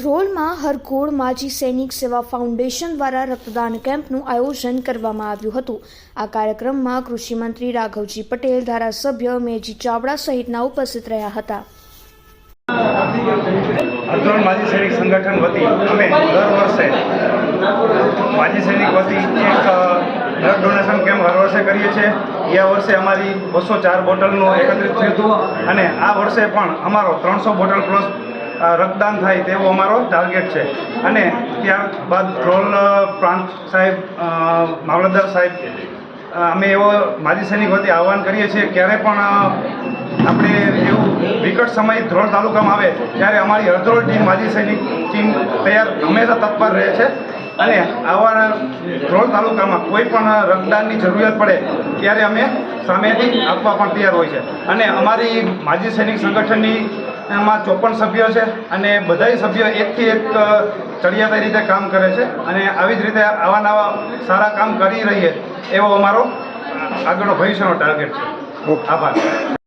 ધ્રોલમાં હરકોળ માજી સૈનિક સેવા ફાઉન્ડેશન દ્વારા રક્તદાન કેમ્પનું આયોજન કરવામાં આવ્યું હતું. આ કાર્યક્રમમાં કૃષિમંત્રી રાઘવજી પટેલ, ધારાસભ્ય મેજી ચાવડા સહિતના ઉપસ્થિત રહ્યા હતા. અર્જુન માજી સૈનિક સંગઠન વતી અમે દર વર્ષે માજી સૈનિક વતી એક બ્લડ ડોનેશન કેમ્પ હર વર્ષે કરીએ છીએ. ગયા વર્ષે અમારી બસો ચાર બોટલનું એકત્રિત થયું હતું અને આ વર્ષે પણ અમારો ત્રણસો બોટલ પ્લસ રક્તદાન થાય તેવો અમારો ટાર્ગેટ છે. અને ત્યારબાદ ધ્રોલ પ્રાંત સાહેબ મામલતદાર સાહેબ અમે એવો માજી સૈનિક વતી આહવાન કરીએ છીએ, ક્યારે પણ આપણે એવું વિકટ સમય ધ્રોલ તાલુકામાં આવે, ત્યારે અમારી હરધ્રોલ ટીમ, માજી સૈનિક ટીમ તૈયાર હંમેશા તત્પર રહે છે. અને આવા ધ્રોલ તાલુકામાં કોઈ પણ રક્તદાનની જરૂરિયાત પડે, ત્યારે અમે સામેથી આપવા પણ તૈયાર હોય છે. અને અમારી માજી સૈનિક સંગઠનની એમાં ચોપન સભ્યો છે અને બધાય સભ્યો એકથી એક ચડિયાતી રીતે કામ કરે છે અને આવી જ રીતે આવા નવા સારા કામ કરી રહીએ એવો અમારો આગળનો ભવિષ્યનો ટાર્ગેટ છે. આભાર.